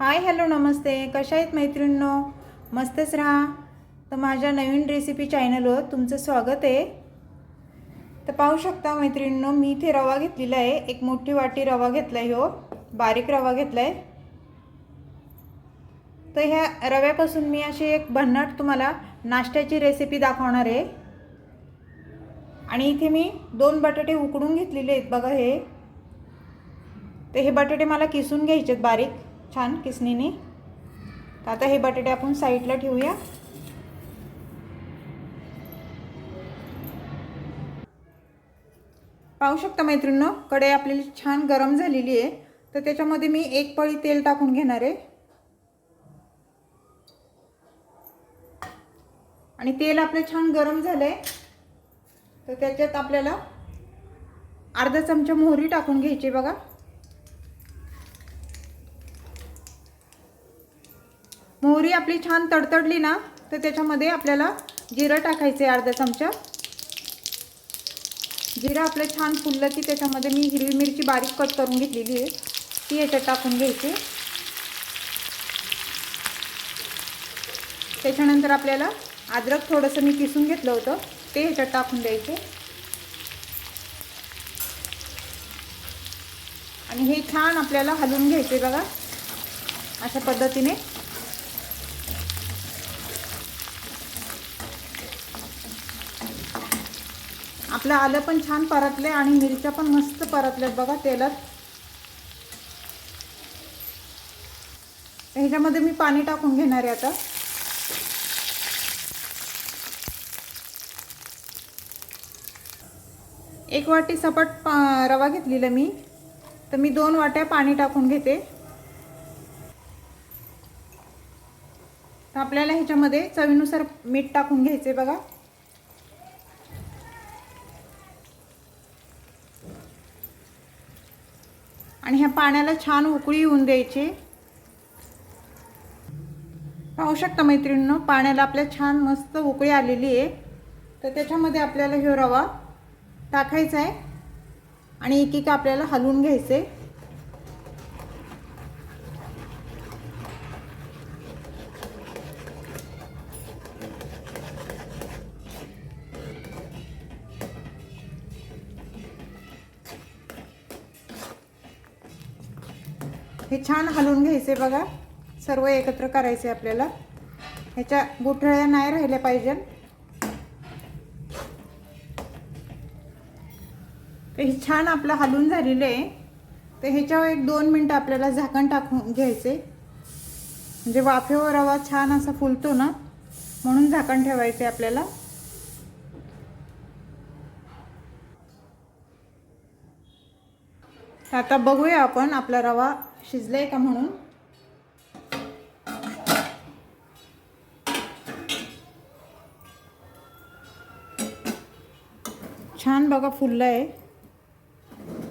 Hi hello नमस्ते. कशा आहेत मैत्रिणींनो? मस्तच राहा. तर माझ्या नवीन रेसिपी चॅनलवर तुमचं स्वागत आहे. तर पाहू शकता मैत्रिणींनो मी इथे रवा घेतलेला आहे. एक मोठी वाटी रवा घेतला आहे हो. बारीक रवा घेतला आहे तर ह्या रव्यापासून मी अशी एक भन्नाट तुम्हाला नाश्त्याची रेसिपी दाखवणार आहे. आणि इथे मी दोन बटाटे उकडून घेतलेले आहेत. बघा हे. तर हे बटाटे मला किसून घ्यायचे आहेत बारीक. छान किसणीने तर आता हे बटाटे आपण साईडला ठेवूया. पाहू शकता मैत्रिणीनं कढई आपल्याला छान गरम झालेली आहे. तर त्याच्यामध्ये मी एक पळी तेल टाकून घेणार आहे. आणि तेल आपलं छान गरम झालं आहे तर त्याच्यात आपल्याला अर्धा चमचा मोहरी टाकून घ्यायची बघा. मोहरी आपली छान तडतडली ना तर त्याच्यामध्ये आपल्याला जिरं टाकायचं आहे अर्धा चमचा. जिरं आपलं छान फुललं की त्याच्यामध्ये मी हिरवी मिरची बारीक कट करून घेतलेली आहे. ती याच्यात टाकून घ्यायची. त्याच्यानंतर आपल्याला अद्रक थोडंसं मी किसून घेतलं होतं ते ह्याच्यात टाकून द्यायचे. आणि हे छान आपल्याला हलवून घ्यायचे बघा. अशा पद्धतीने आपलं आलं पण छान परतले आणि मिरच्या पण मस्त परतल्यात बघा तेलात. ह्याच्यामध्ये मी पाणी टाकून घेणार आहे आता. एक वाटी सपट पा रवा घेतलेला मी. तर मी दोन वाट्या पाणी टाकून घेते. तर आपल्याला ह्याच्यामध्ये चवीनुसार मीठ टाकून घ्यायचे बघा आणि ह्या पाण्याला छान उकळी येऊन द्यायची. पाहू शकता मैत्रिणीनं पाण्याला आपल्या छान मस्त उकळी आलेली आहे. तर त्याच्यामध्ये आपल्याला हे रवा टाकायचा आहे आणि एक एक आपल्याला हलवून घ्यायचं आहे हे छान हलवून घ्यायचे बघा. सर्व एकत्र करायचे आपल्याला. ह्याच्या गुठळ्या नाही राहिल्या पाहिजे. तर हे छान आपलं हलून झालेलं आहे. तर ह्याच्यावर एक दोन मिनटं आपल्याला झाकण टाकून घ्यायचे. म्हणजे वाफेवर रवा छान असा फुलतो ना म्हणून झाकण ठेवायचे आपल्याला. आता बघूया आपण आपला रवा शिजलाय का म्हणून? छान बघा फुललं आहे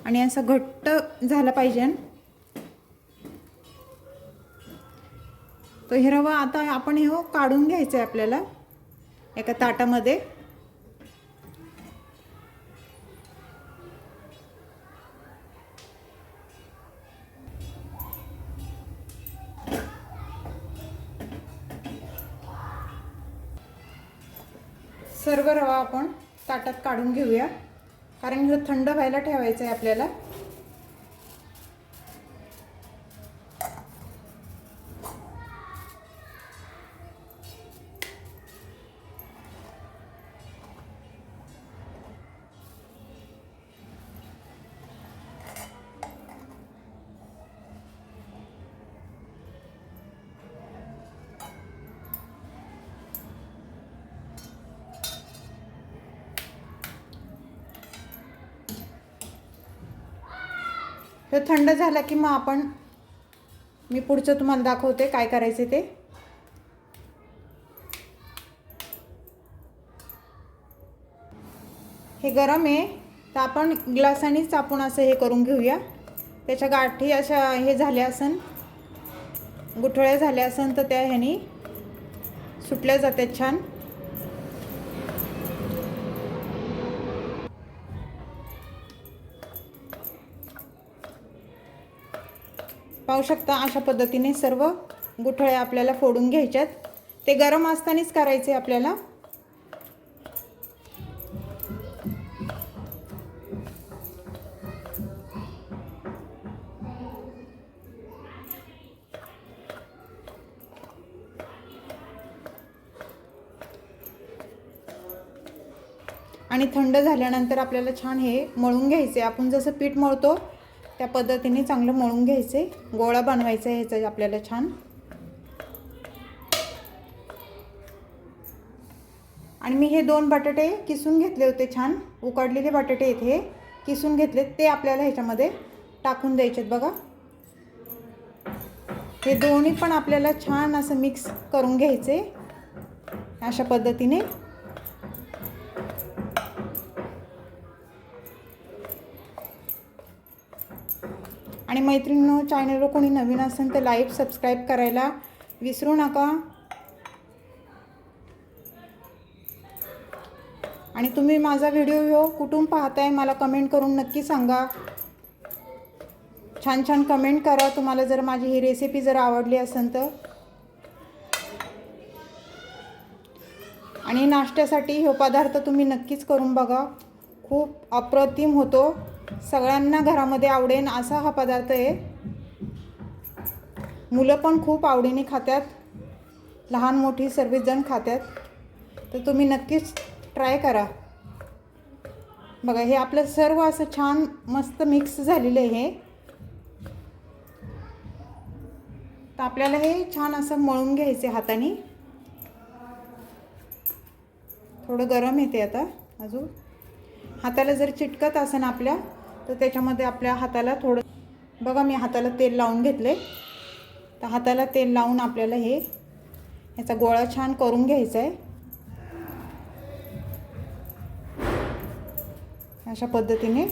आणि असं घट्ट झालं पाहिजे. तो हे रवा आता आपण हे हो काढून घ्यायचं आहे आपल्याला एका ताटामध्ये. सर्व रवा आपण ताटात काढून घेऊया. कारण हे थंड व्हायला ठेवायचं आहे आपल्याला. तर थंड झाला की मग आपण मी पुढचं तुम्हाला दाखवते काय करायचे ते. हे गरम आहे तर आपण ग्लासानेच आपण असं हे करून घेऊया. त्याच्या गाठी अशा हे झाल्या असन. गुठळ्या झाल्या असन तर त्या ह्यानी सुटल्या जातात छान. पाहू शकता अशा पद्धतीने सर्व गुठळ्या आपल्याला फोडून घ्यायच्यात. ते गरम असतानाच करायचे आपल्याला. आणि थंड झाल्यानंतर आपल्याला छान हे मळून घ्यायचे. आपण जसं पीठ मळतो त्या पद्धतीने चांगलं मळून घ्यायचे. गोळा बनवायचा ह्याचा आपल्याला छान. आणि मी हे दोन बटाटे किसून घेतले होते छान. उकडलेले बटाटे आहेत हे. किसून घेतले ते आपल्याला ह्याच्यामध्ये टाकून द्यायचे आहेत बघा. हे दोन्ही पण आपल्याला छान असं मिक्स करून घ्यायचे. अशा पद्धतीने. आणि मैत्रिणींनो चॅनलवर कोणी नवीन असेल तर लाईक सबस्क्राईब करायला विसरू नका. आणि तुम्ही माझा व्हिडिओ हो कुठून पाहताय मला कमेंट करून नक्की सांगा. छान छान कमेंट करा. तुम्हाला जर माझी ही रेसिपी जर आवडली असेल तर. आणि नाश्त्यासाठी हे पदार्थ तुम्ही नक्कीच करून बघा. खूप अप्रतिम होतो. सगळ्यांना घरामध्ये आवडेन असा हा पदार्थ आहे. मुलं पण खूप आवडीने खातात लहान मोठी सर्वजण खातात तर तुम्ही नक्कीच ट्राय करा. बघा हे आपलं सर्व असं छान मस्त मिक्स झालेलं आहे हे. तर आपल्याला हे छान असं मळून घ्यायचे हाताने. थोडं गरम येते आता अजून. हाताला जर चिटकत असेल आपल्या तर त्याच्यामध्ये आपल्या हाताला थोडं बघा मी हाताला तेल लावून घेतले तर हाताला तेल लावून आपल्याला हे याचा गोळा छान करून घ्यायचा आहे अशा पद्धतीने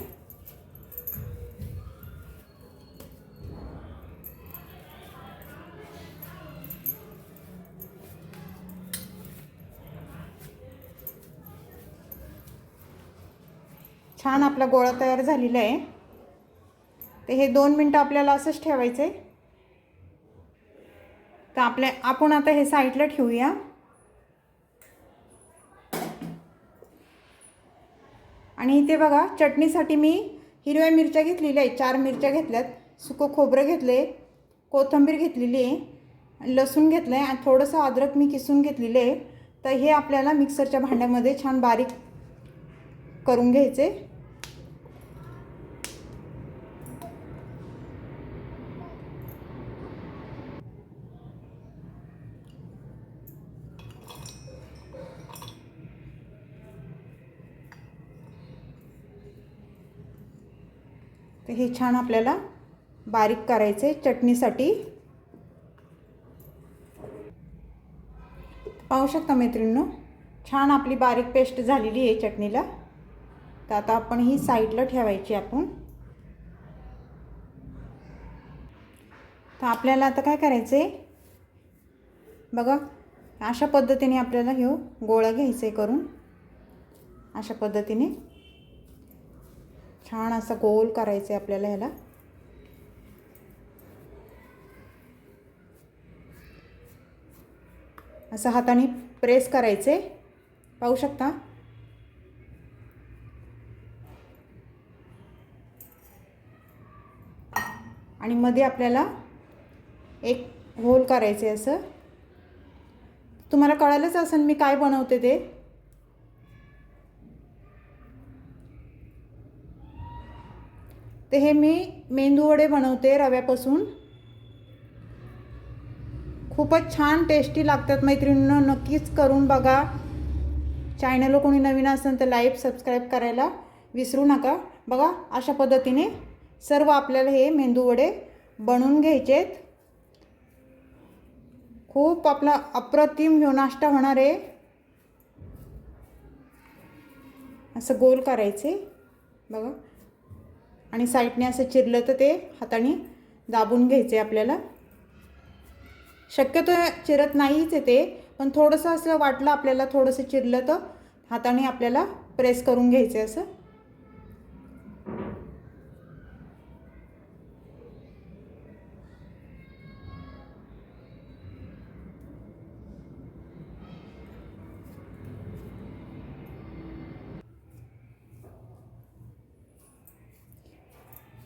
छान आपला गोळा तयार झालेला आहे. ते हे दोन मिनटं आपल्याला असंच ठेवायचं आहे तर आपल्या आपण आता हे साईडला ठेवूया. आणि इथे बघा चटणीसाठी मी हिरव्या मिरच्या घेतलेल्या आहे चार मिरच्या घेतल्यात. सुकं खोबरं घेतलं आहे कोथिंबीर घेतलेली आहे. लसूण घेतलं आहे आणि थोडंसं अद्रक मी किसून घेतलेलं आहे. तर हे आपल्याला मिक्सरच्या भांड्यामध्ये छान बारीक करून घ्यायचे तर हे छान आपल्याला बारीक करायचे चटणीसाठी. पाहू शकता मैत्रिणींनो छान आपली बारीक पेस्ट झालेली आहे चटणीला. तर आता आपण ही साईडला ठेवायची आपण. तर आपल्याला आता काय करायचं आहे बघा अशा पद्धतीने आपल्याला हे गोळा घ्यायचं आहे करून. अशा पद्धतीने. छान असं गोल करायचं आहे आपल्याला ह्याला. असं हाताने प्रेस करायचे. पाहू शकता? आणि मध्ये आपल्याला एक होल करायचे असं. तुम्हाला कळालंच असेल मी काय बनवते ते. ते हे मी मेंदूवडे बनवते रव्यापासून. खूपच छान टेस्टी लागतात मैत्रिणींनो नक्कीच करून बघा. चॅनलवर कोणी नवीन असेल तर लाईक सबस्क्राईब करायला विसरू नका. बघा अशा पद्धतीने सर्व आपल्याला हे मेंदूवडे बनवून घ्यायचेत. खूप आपला अप्रतिम ह्यो नाश्ता होणार आहे. असं गोल करायचे. बघा. आणि साईडने असं चिरलं तर ते हाताने दाबून घ्यायचे आपल्याला. शक्यतो चिरत नाहीच आहे ते पण थोडंसं असं वाटलं आपल्याला थोडंसं चिरलं तर हाताने आपल्याला प्रेस करून घ्यायचं असं.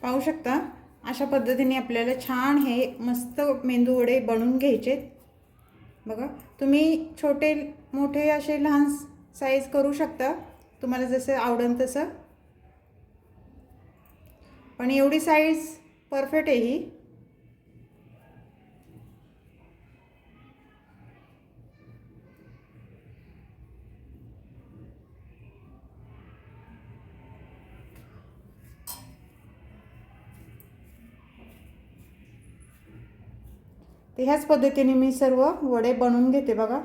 पाहू शकता. अशा पद्धतीने आपल्याला छान हे मस्त मेंदू वडे बनवून घ्यायचे. बघा तुम्ही छोटे मोठे असे लहान साईज करू शकता. तुम्हाला जसं आवडेल तसं. पण एवढी साईज परफेक्ट आहे ही. तर ह्याच पद्धतीने मी सर्व वडे बनवून घेते बघा.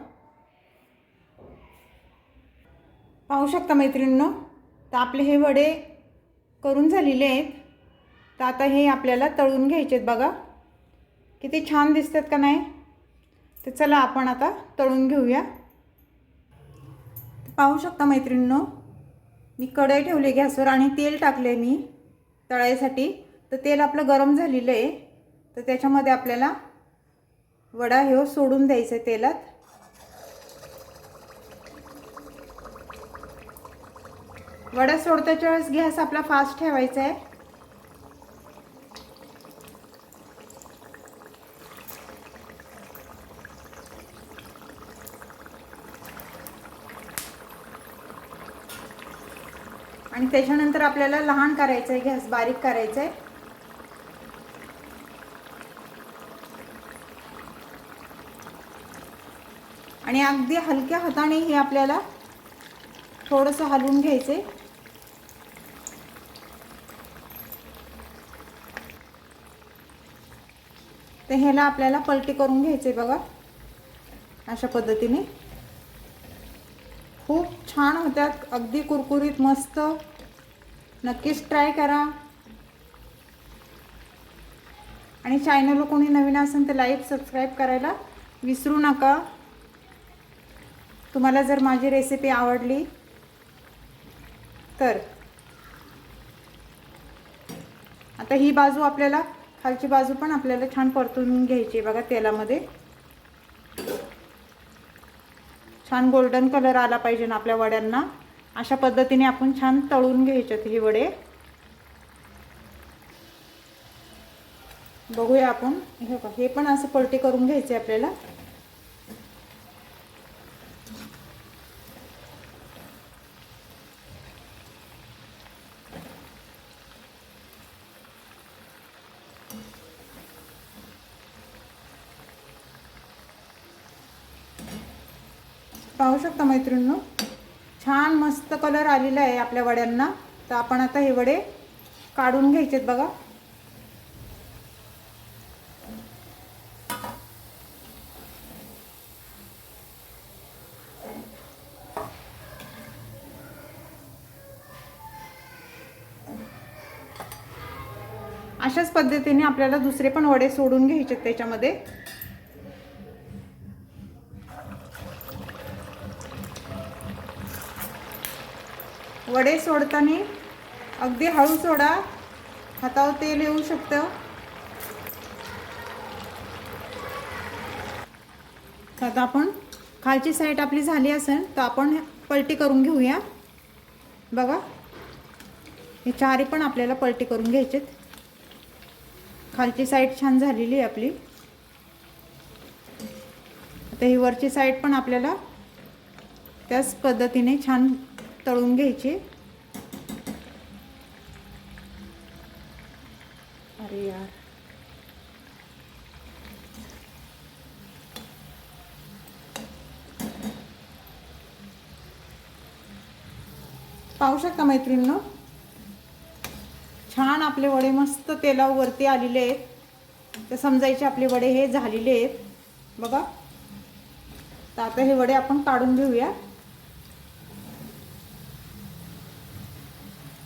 पाहू शकता मैत्रिणींनो तर आपले हे वडे करून झालेले आहेत. तर आता हे आपल्याला तळून घ्यायचे आहेत बघा. किती छान दिसतात का नाही? तर चला आपण आता तळून घेऊया. पाहू शकता मैत्रिणींनो मी कढई ठेवली गॅसवर आणि तेल टाकले मी तळायसाठी. तर तेल आपलं गरम झालेलं आहे. तर त्याच्यामध्ये आपल्याला वडा हे सोडून द्यायचा आहे तेलात. वडा सोडताच्या वेळेस गॅस आपला फास्ट ठेवायचा आहे. आणि त्याच्यानंतर आपल्याला लहान करायचं आहे गॅस बारीक करायचं आहे आणि अगदी हलक्या हाताने हे आपल्याला थोडंसं हलवून घ्यायचे तर ह्याला आपल्याला पलटी करून घ्यायचे बघा. अशा पद्धतीने. खूप छान होत्यात. अगदी कुरकुरीत मस्त. नक्कीच ट्राय करा. आणि चॅनलला कोणी नवीन असेल तर लाईक सबस्क्राईब करायला विसरू नका. तुम्हाला जर माझी रेसिपी आवडली तर. आता ही बाजू आपल्याला खालची बाजू पण आपल्याला छान परतून घ्यायची बघा तेलामध्ये. छान गोल्डन कलर आला पाहिजे ना आपल्या वड्यांना. अशा पद्धतीने आपण छान तळून घ्यायच्यात ही वडे. बघूया आपण. हे बघा हे पण असं पलटी करून घ्यायचे आपल्याला. शकता मैत्रिणींनो? छान मस्त कलर आलेला आहे आपल्या वड्यांना. तर आपण आता हे वडे काढून घ्यायचेत बघा. अशाच पद्धतीने आपल्याला दुसरे पण वडे सोडून घ्यायचे त्याच्यामध्ये. वडे सोडताना अगदी हळू सोडा. हातावर तेल येऊ शकतं. तर आता आपण खालची साईड आपली झाली असेल तर आपण पलटी करून घेऊया. बघा. हे चारी पण आपल्याला पलटी करून घ्यायचेत. खालची साईड छान झालेली आहे आपली. आता ही वरची साईड पण आपल्याला त्याच पद्धतीने छान तळून घ्यायचे. अरे यार. पाहू शकता मैत्रिणीनं? छान आपले वडे मस्त तेलावरती आलेले आहेत. तर समजायचे आपले वडे हे झालेले आहेत. बघा. तर आता हे वडे आपण काढून घेऊया.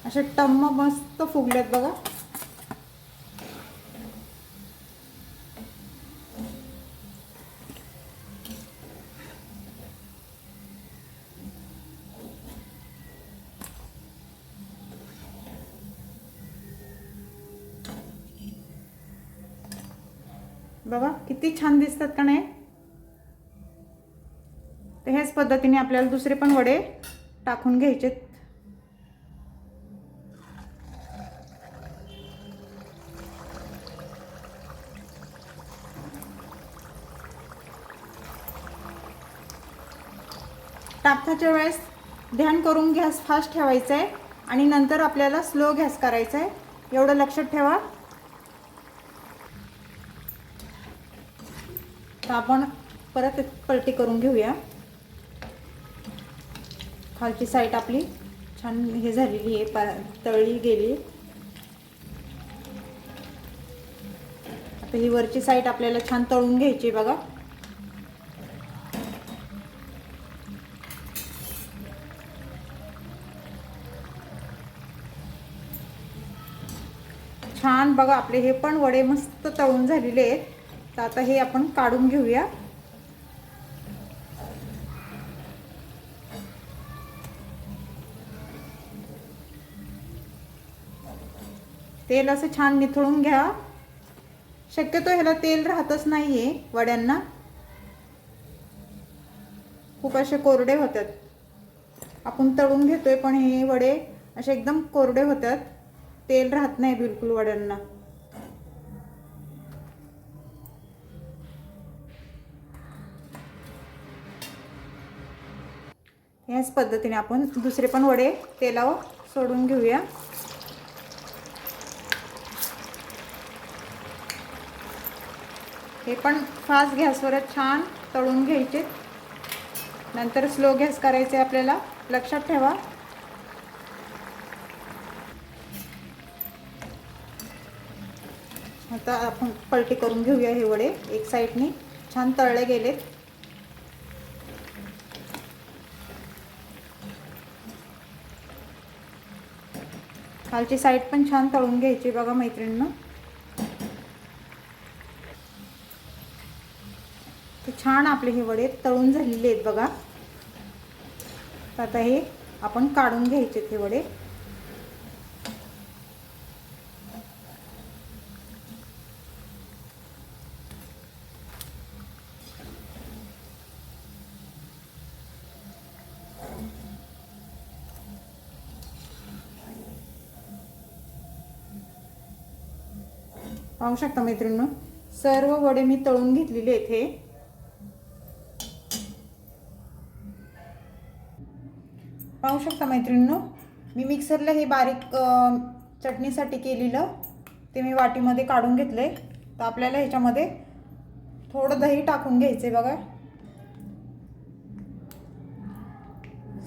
असे टम्म मस्त फुगलेत बघा. बघा किती छान दिसतात का नाही? तर ह्याच पद्धतीने आपल्याला दुसरे पण वडे टाकून घ्यायचेत. टाकताच्या वेळेस ध्यान करून गॅस फास्ट ठेवायचा आहे आणि नंतर आपल्याला स्लो गॅस करायचा आहे एवढं लक्षात ठेवा. तर आपण परत पलटी करून घेऊया. खालची साईड आपली छान हे झालेली आहे पा तळली गेली. आता ही वरची साईड आपल्याला छान तळून घ्यायची बघा. छान बघा आपले हे पण वडे मस्त तळून झालेले आहेत. तर आता हे आपण काढून घेऊया. तेल असं छान निथळून घ्या. शक्यतो ह्याला तेल राहतच नाही आहे वड्यांना. खूप असे कोरडे होतात. आपण तळून घेतोय पण हे वडे असे एकदम कोरडे होतात. तेल राहत नाही बिलकुल वड्यांना. याच पद्धतीने आपण दुसरे पण वडे तेलावर सोडून घेऊया. हे पण फास्ट गॅसवरच छान तळून घ्यायचे नंतर स्लो गॅस करायचे आपल्याला. लक्षात ठेवा. आता आपण पलटी करून घेऊया हे वडे एक साईडने. छान तळले गेलेत. खालची साईड पण छान तळून घ्यायची बघा मैत्रिणींना. तर छान आपले हे वडे तळून झालेले आहेत बघा. आता हे आपण काढून घ्यायचे हे वडे. पाहू शकता मैत्रिणींनो. सर्व वडे मी तळून घेतलेले आहेत हे. पाहू शकता मैत्रिणींनो मी मिक्सरला हे बारीक चटणीसाठी केलेलं ते मी वाटीमध्ये काढून घेतले तर आपल्याला ह्याच्यामध्ये थोडं दही टाकून घ्यायचे बघा.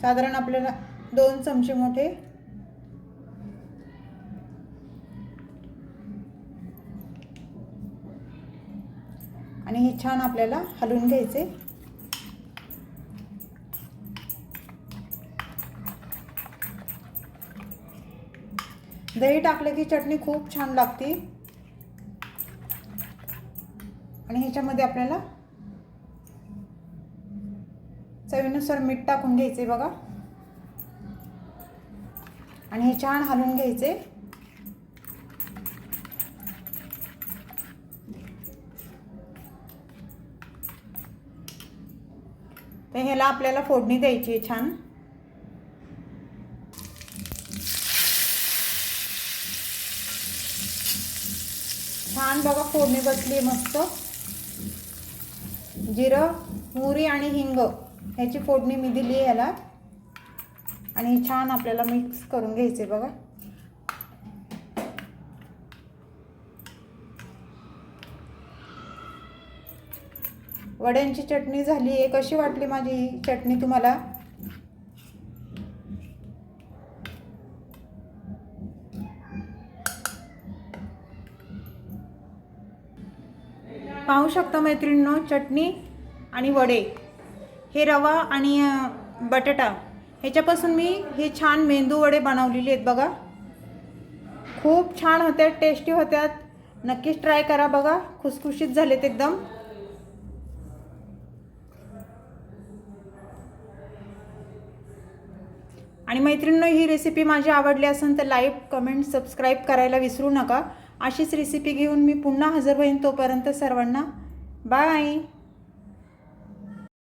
साधारण आपल्याला दोन चमचे मोठे आणि हे छान आपल्याला हलवून घ्यायचे. दही टाकलं की चटणी खूप छान लागते. आणि ह्याच्यामध्ये आपल्याला चवीनुसार मीठ टाकून घ्यायचे बघा. आणि हे छान हलवून घ्यायचे. तर ह्याला आपल्याला फोडणी द्यायची आहे छान. छान बघा फोडणी बसली मस्त. जिरं मोहरी आणि हिंग ह्याची फोडणी मी दिली आहे ह्याला. आणि छान आपल्याला मिक्स करून घ्यायचे बघा. वड्यांची चटणी झाली. आहे कशी वाटली माझी चटणी तुम्हाला. पाहू शकता मैत्रिणींनो चटणी आणि वडे. हे रवा आणि बटाटा. ह्याच्यापासून मी हे छान मेंदू वडे बनवलेले आहेत बघा. खूप छान होत्यात टेस्टी होत्यात. नक्कीच ट्राय करा बघा. खुसखुशीत झालेत एकदम. आणि मैत्रिणींनो ही रेसिपी माझी आवडली असेल तर लाईक कमेंट सबस्क्राईब करायला विसरू नका. अशीच रेसिपी घेऊन मी पुन्हा हजर होईन तोपर्यंत सर्वांना बाय